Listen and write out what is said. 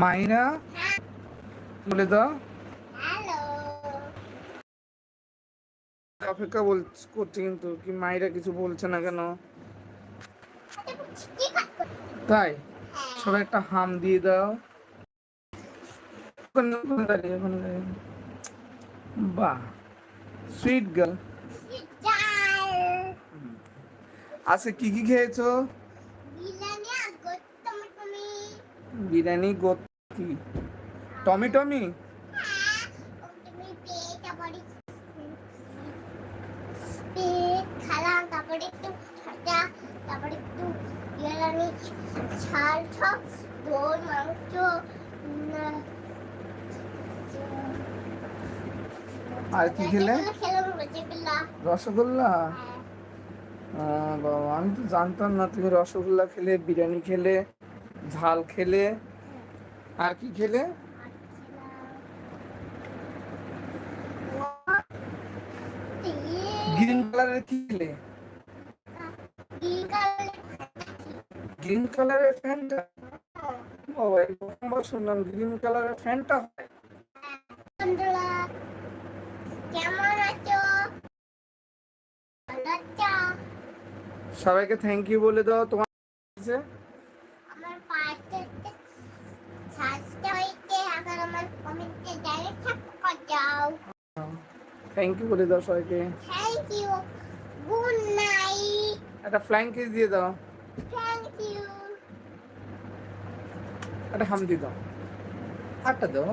মাইরা বলে দাও। অপেক্ষা বল করছি কিন্তু কি মাইরা কিছু বলছে না কেন? তাই? সবাই একটা হাম দিয়ে দাও। দাঁড়িয়ে ওখানে দাঁড়িয়ে বাহ সুইট গার্ল আজকে কি কি খেয়েছো বিরিয়ানি আর গত্তম তুমি বিরিয়ানি গোত কি টমি টমি। তারপরে একটু ছাটা তারপরে একটু বিরিয়ানি ছাল সব দই মাংস আর কি খেলে? রসগোল্লা? হ্যাঁ। বাবা আমি তো জানতাম না তুমি রসগোল্লা খেলে বিরিয়ানি খেলে। ঝাল খেলে? আর কি খেলে? গ্রিন কালারের কি খেলে? গ্রিন কালারের ফ্যানটা? বাবা এই প্রথমবার শুনলাম গ্রিন কালারের ফ্যানটা হয়। কেমন আছো? সবাইকে থ্যাংক ইউ বলে দাও তোমার থ্যাংক ইউ বলে দাও সবাইকে থ্যাংক ইউ গুড নাইট একটা ফ্লাইং কিস দিয়ে দাও। থ্যাংক ইউ একটা হাম দিয়ে দাও। আটটা দাও।